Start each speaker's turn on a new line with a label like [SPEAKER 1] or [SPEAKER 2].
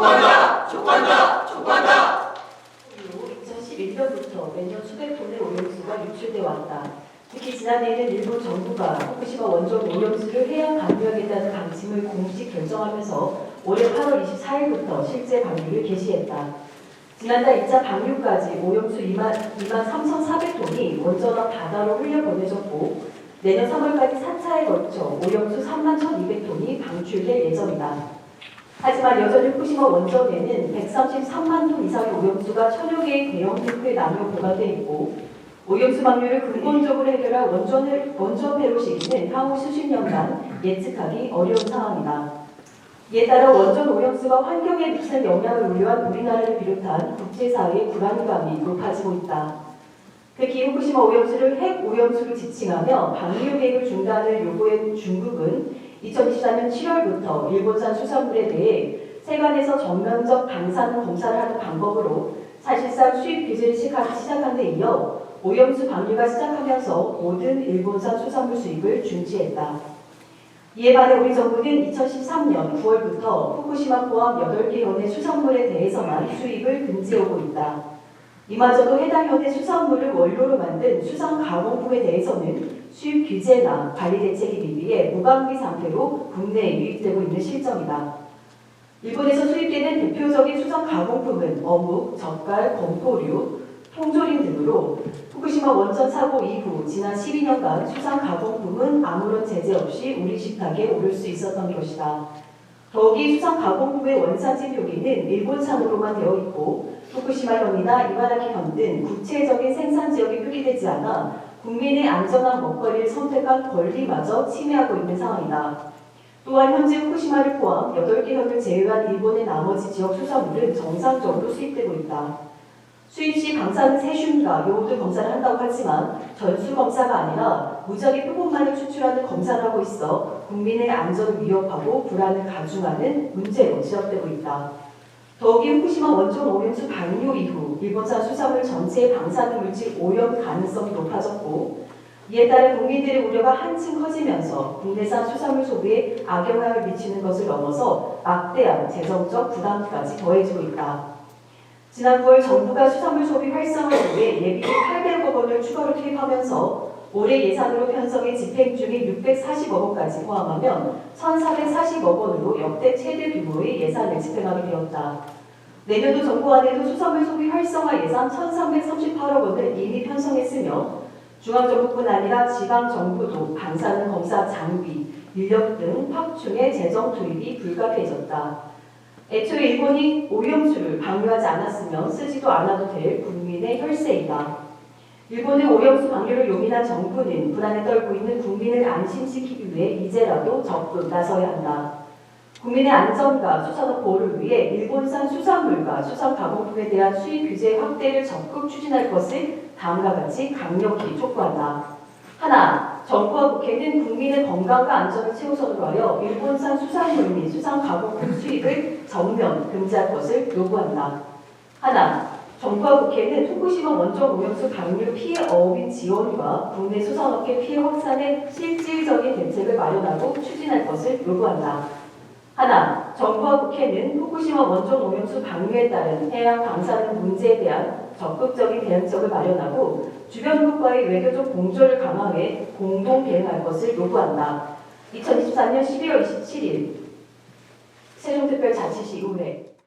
[SPEAKER 1] 촉구한다! 촉구한다! 촉구한다!
[SPEAKER 2] 2011년부터 매년 수백 톤의 오염수가 유출돼 왔다. 특히 지난해에는 일본 정부가 후쿠시마 원전 오염수를 해양 방류하겠다는 방침을 공식 결정하면서 올해 8월 24일부터 실제 방류를 개시했다. 지난달 2차 방류까지 오염수 2만, 2만 3,400톤이 원전 앞 바다로 흘려보내졌고 내년 3월까지 4차에 걸쳐 오염수 3만 1,200톤이 방출될 예정이다. 하지만 여전히 후쿠시마 원전에는 133만 톤 이상의 오염수가 천여 개의 대형 탱크에 나누어 보관돼 있고 오염수 방류를 근본적으로 해결할 원전, 원전 폐로 시기는 향후 수십 년간 예측하기 어려운 상황이다. 이에 따라 원전 오염수가 환경에 미치는 영향을 우려한 우리나라를 비롯한 국제사회의 불안감이 높아지고 있다. 특히 후쿠시마 오염수를 핵 오염수로 지칭하며 방류 계획을 중단을 요구한 중국은 2024년 7월부터 일본산 수산물에 대해 세관에서 전면적 방사능 검사를 하는 방법으로 사실상 수입 규제를 시작- 시작한 데 이어 오염수 방류가 시작하면서 모든 일본산 수산물 수입을 중지했다. 이에 반해 우리 정부는 2013년 9월부터 후쿠시마 포함 8개 현의 수산물에 대해서만 수입을 금지하고 있다. 이마저도 해당 현의 수산물을 원료로 만든 수산 가공품에 대해서는 수입 규제나 관리 대책이 미비해 무방비 상태로 국내에 유입되고 있는 실정이다. 일본에서 수입되는 대표적인 수산 가공품은 어묵, 젓갈, 건포류, 통조림 등으로 후쿠시마 원전 사고 이후 지난 12년간 수산 가공품은 아무런 제재 없이 우리 식탁에 오를 수 있었던 것이다. 더욱이 수산 가공품의 원산지 표기는 일본산으로만 되어 있고 후쿠시마현이나 이바라키현 등 구체적인 생산 지역이 표기되지 않아 국민의 안전한 먹거리를 선택한 권리마저 침해하고 있는 상황이다. 또한 현재 후쿠시마를 포함 8개 현을 제외한 일본의 나머지 지역 수산물은 정상적으로 수입되고 있다. 수입 시 방사능 세슘과 요오드 검사를 한다고 하지만 전수 검사가 아니라 무작위 표본만을 추출하는 검사를 하고 있어 국민의 안전을 위협하고 불안을 가중하는 문제로 지적되고 있다. 더욱이 후쿠시마 원전 오염수 방류 이후 일본산 수산물 전체의 방사능 물질 오염 가능성이 높아졌고 이에 따라 국민들의 우려가 한층 커지면서 국내산 수산물 소비에 악영향을 미치는 것을 넘어서 막대한 재정적 부담까지 더해지고 있다. 지난 9월 정부가 수산물 소비 활성화를 위해 예비비 800억 원을 추가로 투입하면서 올해 예산으로 편성해 집행 중인 640억 원까지 포함하면 1,440억 원으로 역대 최대 규모의 예산을 집행하게 되었다. 내년도 정부안에도 수산물 소비 활성화 예산 1,338억 원을 이미 편성했으며 중앙정부뿐 아니라 지방정부도 방사능 검사 장비, 인력 등 확충의 재정 투입이 불가피해졌다. 애초에 일본이 오염수를 방류하지 않았으면 쓰지도 않아도 될 국민의 혈세이다. 일본의 오염수 방류를 용인한 정부는 불안에 떨고 있는 국민을 안심시키기 위해 이제라도 적극 나서야 한다. 국민의 안전과 수산업 보호를 위해 일본산 수산물과 수산 가공품에 대한 수입 규제 확대를 적극 추진할 것을 다음과 같이 강력히 촉구한다. 국회는 국민의 건강과 안전을 최우선으로 하여 일본산 수산물 및 수산 가공품 수입을 전면 금지할 것을 요구한다. 하나, 정부와 국회는 후쿠시마 원전 오염수 방류 피해 어업인 지원과 국내 수산업계 피해 확산에 실질적인 대책을 마련하고 추진할 것을 요구한다. 하나, 정부와 국회는 후쿠시마 원전 오염수 방류에 따른 해양 방사능 문제에 대한 적극적인 대응책을 마련하고 주변국과의 외교적 공조를 강화해 공동 대응할 것을 요구한다. 2024년 12월 27일 세종특별자치시 의회